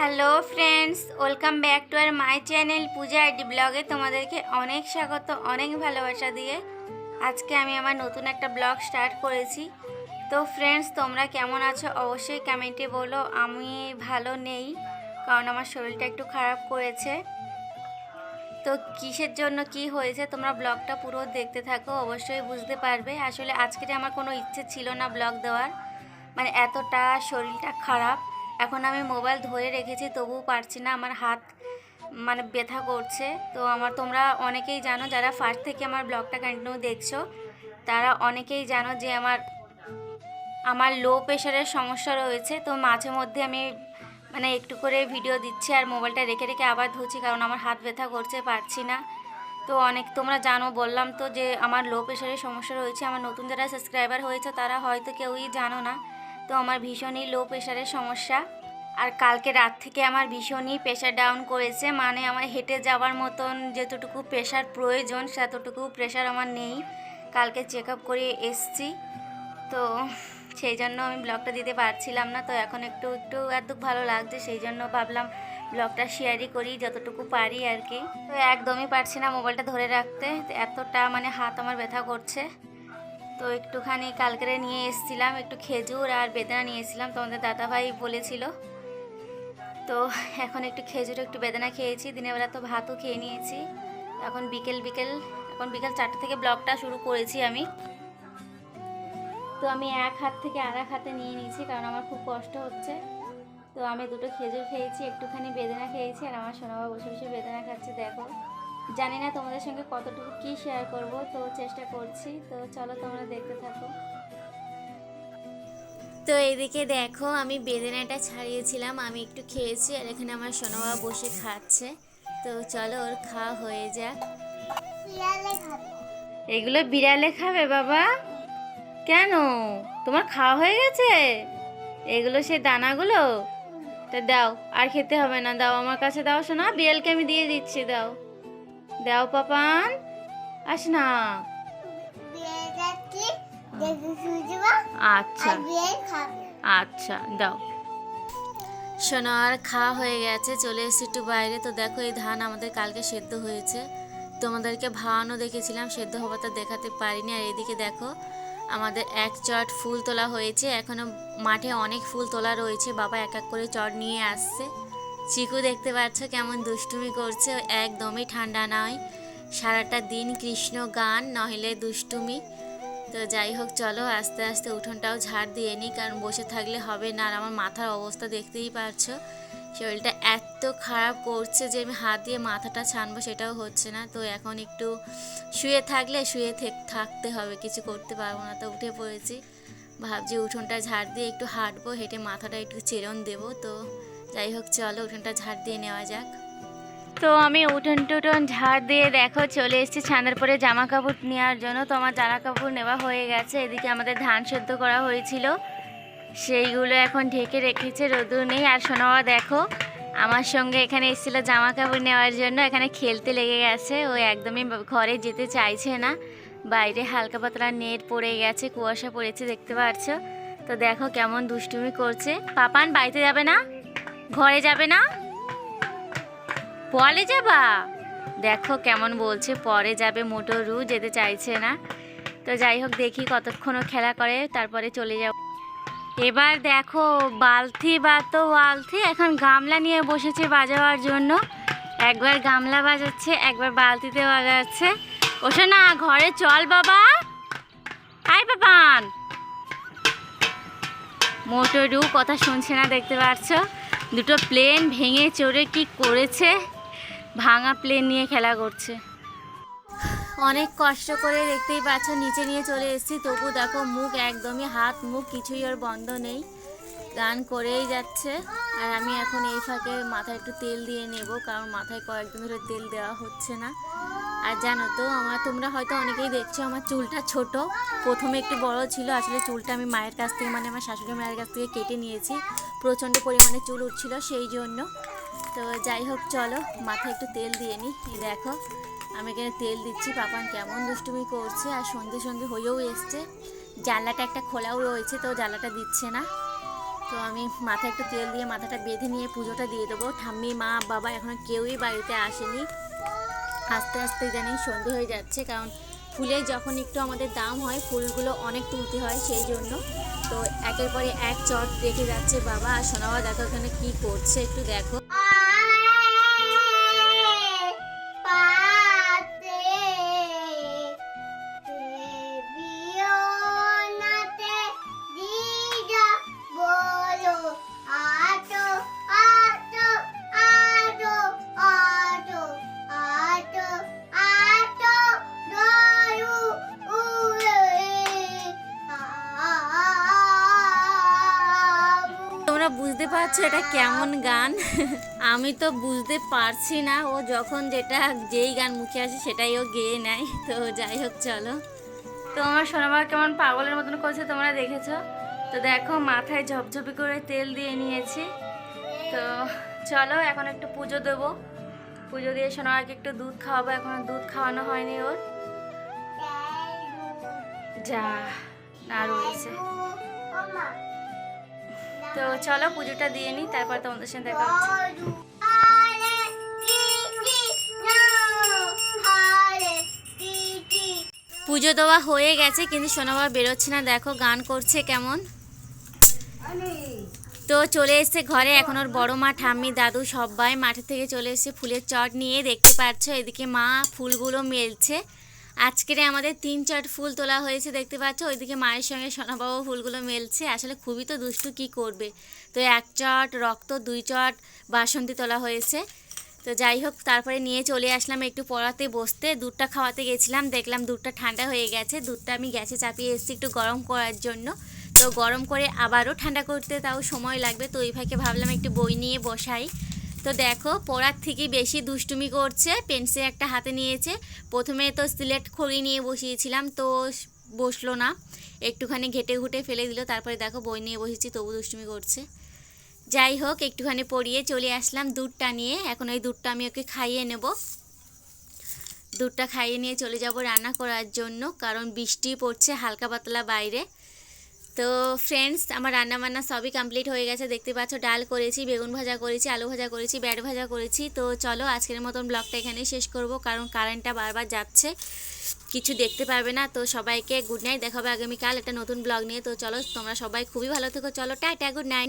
Hello friends, welcome back to R my channel Puja ID ব্লগে তোমাদেরকে অনেক স্বাগত, অনেক ভালোবাসা দিয়ে। আজকে আমি আমার নতুন একটা ব্লগ স্টার্ট করেছি। তো ফ্রেন্ডস, তোমরা কেমন আছো অবশ্যই কমেন্টে বলো, আমি ভালো নেই, কারণ আমার শরীরটা একটু খারাপ করেছে। তো কিসের জন্য কি হয়েছে তোমরা ব্লগটা পুরো দেখতে থাকো, অবশ্যই বুঝতে পারবে। আসলে আজকে আমার কোনো ইচ্ছে ছিল না ব্লগ দেওয়ার মানে এতটা শরীরটা খারাপ এখন আমি মোবাইল ধরে রেখেছি, তবুও পারছি না। আমার হাত মানে ব্যথা করছে। তো আমার, তোমরা অনেকেই জানো যারা ফার্স্ট থেকে আমার ব্লগটা কন্টিনিউ দেখছ, তারা অনেকেই জানো যে আমার আমার লো প্রেশারের সমস্যা রয়েছে। তো মাঝে মধ্যে আমি মানে একটু করে ভিডিও দিচ্ছি আর মোবাইলটা রেখে রেখে আবার ধুচ্ছি কারণ আমার হাত ব্যথা করছে, পারছি না। তো অনেক, তোমরা জানো, বললাম তো যে আমার লো প্রেশারের সমস্যা রয়েছে। আমার নতুন যারা সাবস্ক্রাইবার হয়েছে, তারা হয়তো কেউই জানো না। তো আমার ভীষণই লো প্রেশারের সমস্যা। আর কালকে রাত থেকে আমার ভীষণই প্রেশার ডাউন করেছে মানে আমার হেঁটে যাওয়ার মতন যতটুকু প্রেশার প্রয়োজন, সেতটুকু প্রেশার আমার নেই। কালকে চেক আপ করে এসছি। তো সেই জন্য আমি ব্লগটা দিতে পারছিলাম না, তো এখন একটু একটু এত ভালো লাগছে, সেই জন্য ভাবলাম ব্লগটা শেয়ারই করি, যতটুকু পারি আর কি। তো একদমই পারছি না মোবাইলটা ধরে রাখতে, এতটা মানে হাত আমার ব্যথা করছে। তো একটুখানি কালকেরে নিয়ে এসেছিলাম, একটু খেজুর আর বেদানা নিয়ে এসেছিলাম। তোমাদের দাদাভাই বলেছিল। তো এখন একটু খেজুর, একটু বেদানা খেয়েছি। দিনের বেলা তো ভাতও খেয়ে নিয়েছি। এখন বিকেল বিকেল, এখন বিকেল চারটে থেকে ব্লগটা শুরু করেছি আমি। তো আমি এক হাত থেকে আর এক হাতে নিয়ে নিয়েছি, কারণ আমার খুব কষ্ট হচ্ছে। তো আমি দুটো খেজুর খেয়েছি, একটুখানি বেদানা খেয়েছি, আর আমার সোনাবা বসে বসে বেদানা খাচ্ছে, দেখো। জানি না তোমাদের সঙ্গে কতটুকু কি শেয়ার করব তো চেষ্টা করছি। তো চলো তোমরা দেখতে থাকো। তো এদিকে দেখো আমি বেদানাটা ছাড়িয়েছিলাম আমি একটু খেয়েছি আর এখানে আমার সোনাবা বসে খাচ্ছে। তো চলো ওর খাওয়া হয়ে যাক। এগুলো বিড়ালে খাবে বাবা? কেন? তোমার খাওয়া হয়ে গেছে? এগুলো সে দানাগুলো? তা দাও আর খেতে হবে না দাও আমার কাছে দাও শোনা বিড়ালকে আমি দিয়ে দিচ্ছি দাও। দাও পাপান। আস না। আচ্ছা। আচ্ছা দাও। সোনার খাওয়া হয়ে গেছে চলে এসেছি একটু বাইরে। তো দেখো এই ধান আমাদের কালকে সেদ্ধ হয়েছে। তোমাদেরকে ভাওয়ানো দেখেছিলাম সেদ্ধ হওয়াটা দেখাতে পারিনি। আর এদিকে দেখো আমাদের এক চট ফুল তোলা হয়েছে। এখনও মাঠে অনেক ফুল তোলা রয়েছে। বাবা এক এক করে চট নিয়ে আসছে। চিকু দেখতে পাচ্ছ কেমন দুষ্টুমি করছে, একদমই ঠান্ডা নয়। সারাটা দিন কৃষ্ণ গান, নইলে দুষ্টুমি। তো যাই হোক, চলো আস্তে আস্তে উঠোনটাও ঝাড় দিয়ে নিই, কারণ বসে থাকলে হবে না। আর আমার মাথার অবস্থা দেখতেই পারছ শরীরটা এত খারাপ করছে যে আমি হাত দিয়ে মাথাটা ছানবো সেটাও হচ্ছে না। তো এখন একটু শুয়ে থাকলে শুয়ে থেক- থাকতে হবে, কিছু করতে পারব না। তো উঠে পড়েছি, ভাবছি উঠোনটা ঝাড় দিয়ে একটু হাঁটবো, হেঁটে মাথাটা একটু চেরন দেবো। তো যাই হোক, চলো উঠোনটা ঝাড় দিয়ে নেওয়া যাক। তো আমি উঠোন টুটন ঝাড় দিয়ে দেখো চলে এসেছি ছাদের পরে জামা কাপড় নেওয়ার জন্য। তো আমার জামা কাপড় নেওয়া হয়ে গেছে, এদিকে আমাদের ধান সেদ্ধ করা হয়েছিল। সেইগুলো এখন ঢেকে রেখেছে রোদুর নেই। আর শোনাওয়া দেখো, আমার সঙ্গে এখানে এসেছিল জামা কাপড় নেওয়ার জন্য। এখানে খেলতে লেগে গেছে, ও একদমই ঘরে যেতে চাইছে না। বাইরে হালকা পাতলা নেট পড়ে গেছে, কুয়াশা পড়েছে, দেখতে পাচ্ছ? তো দেখো কেমন দুষ্টুমি করছে। পাপান, বাড়িতে যাবে না? ঘরে যাবে না? পরে যাবা? দেখো কেমন বলছে, পরে যাবে মোটরু যেতে চাইছে না। তো যাই হোক, দেখি কতক্ষণ ও খেলা করে, তারপরে চলে যাব। এবার দেখো, বালতি বা তো বালতি, এখন গামলা নিয়ে বসেছে বাজাবার জন্য। একবার গামলা বাজাচ্ছে, একবার বালতিতে বাজাচ্ছে। ওসে না, ঘরে চল বাবা। হাই বাবান মোটরু কথা শুনছে না, দেখতে পাচ্ছ? দুটো প্লেন ভেঙে চড়ে কি করেছে? ভাঙা প্লেন নিয়ে খেলা করছে। অনেক কষ্ট করে দেখতেই পাচ্ছ, নিচে নিয়ে চলে এসেছি। তবু দেখো, মুখ একদমই, হাত, মুখ কিছুই ওর বন্ধ নেই। গান করেই যাচ্ছে। আর আমি এখন এই ফাঁকে মাথায় একটু তেল দিয়ে নেব, কারণ মাথায় কয়েকদিন ধরে তেল দেওয়া হচ্ছে না। আর জানো তো, আমার তোমরা হয়তো অনেকেই দেখছ, আমার চুলটা ছোট। প্রথমে একটু বড় ছিল, আসলে চুলটা আমি মায়ের কাছ থেকে মানে আমার শাশুড়ি মায়ের কাছ থেকে কেটে নিয়েছি। প্রচণ্ড পরিমাণে চুল উঠছিল সেই জন্য। তো যাই হোক, চলো, মাথায় একটু তেল দিয়ে নিই দেখো, আমি এখানে তেল দিচ্ছি। পাপান কেমন দুষ্টুমি করছে, আর সন্ধে সন্ধে হয়েও এসছে। জানলাটা একটা খোলাও রয়েছে, তো জানলাটা দিচ্ছে না। তো আমি মাথায় একটু তেল দিয়ে মাথাটা বেঁধে নিয়ে পুজোটা দিয়ে দেবো। ঠাম্মি, মা, বাবা এখনও কেউই বাড়িতে আসেনি। আস্তে আস্তে জানি সন্ধে হয়ে যাচ্ছে, কারণ ফুলের যখন একটু আমাদের দাম হয়, ফুলগুলো অনেক তুলতে হয় সেই জন্য। তো একের পরে এক চট দেখে যাচ্ছে বাবা, আর সোনাবা দেখো ওখানে কী করছে একটু দেখো। পারছ? এটা কেমন গান? আমি তো বুঝতে পারছি না। ও যখন যেটা যেই গান মুখে আসে সেটাই ও গেয়ে নেয়। তো যাই হোক চলো। তো আমার সোনামা কেমন পাগলের মতন করছে তোমরা দেখেছ? তো দেখো মাথায় ঝপঝপি করে তেল দিয়ে নিয়েছি। তো চলো এখন একটু পুজো দেবো। পুজো দিয়ে সোনামাকে একটু দুধ খাওয়াবো। এখনও দুধ খাওয়ানো হয়নি ওর। যা না রয়েছে। তো চলো পুজোটা দিয়ে নিই, তারপর তোমাদের সাথে দেখা হচ্ছে। পুজো দেওয়া হয়ে গেছে, কিন্তু সোনাবা বেরোচ্ছে না। দেখো গান করছে কেমন। তো চলে এসছে ঘরে, এখন ওর বড় মা, ঠাম্মি, দাদু সবাই মাঠে থেকে চলে এসছে ফুলের চট নিয়ে। দেখতে পাচ্ছ, এদিকে মা ফুলগুলো মেলছে। আজকের আমাদের তিন চট ফুল তোলা হয়েছে, দেখতে পাচ্ছ? ওইদিকে মায়ের সঙ্গে সোনাবাবু ফুলগুলো মেলছে। আসলে খুবই তো দুষ্টু, কি করবে? তো এক চট রক্ত, দুই চট বাসন্তী তোলা হয়েছে। তো যাই হোক, তারপরে নিয়ে চলে আসলাম একটু পড়াতে বসতে। দুধটা খাওয়াতে গেছিলাম, দেখলাম দুধটা ঠান্ডা হয়ে গেছে। দুধটা আমি গ্যাসে চাপিয়ে এসেছি একটু গরম করার জন্য। তো গরম করে আবারও ঠান্ডা করতে তাও সময় লাগবে। তো ওই ভাইকে ভাবলাম একটু বই নিয়ে বসাই। তো দেখো, পড়ার থেকে বেশি দুষ্টুমি করছে, পেন্সিল একটা হাতে নিয়েছে। প্রথমে তো সিলেট খড়ি নিয়ে বসিয়েছিলাম, তো বসল না। একটুখানি ঘেটে ঘুটে ফেলে দিল, তারপরে দেখো বই নিয়ে বসেছি, তবু দুষ্টুমি করছে। যাই হোক, একটুখানি পড়িয়ে চলে আসলাম দুধটা নিয়ে। এখন ওই দুধটা আমি ওকে খাইয়ে নেব। দুধটা খাইয়ে নিয়ে চলে যাব রান্না করার জন্য, কারণ বৃষ্টি পড়ছে হালকা পাতলা বাইরে। তো ফ্রেন্ডস আমার রান্নাবান্না সবই কমপ্লিট হয়ে গেছে। দেখতে পাচ্ছ, ডাল করেছি, বেগুন ভাজা করেছি, আলু ভাজা করেছি, ব্যাট ভাজা করেছি। তো চলো আজকের মতন ব্লগটা এখানেই শেষ করব, কারণ কারেন্টটা বারবার যাচ্ছে। কিছু দেখতে পারবে না, তো সবাইকে গুড নাইট দেখাবে আগামীকাল একটা নতুন ব্লগ নিয়ে। তো চলো, তোমরা সবাই খুবই ভালো থেকো। চলো, টাটা গুড নাইট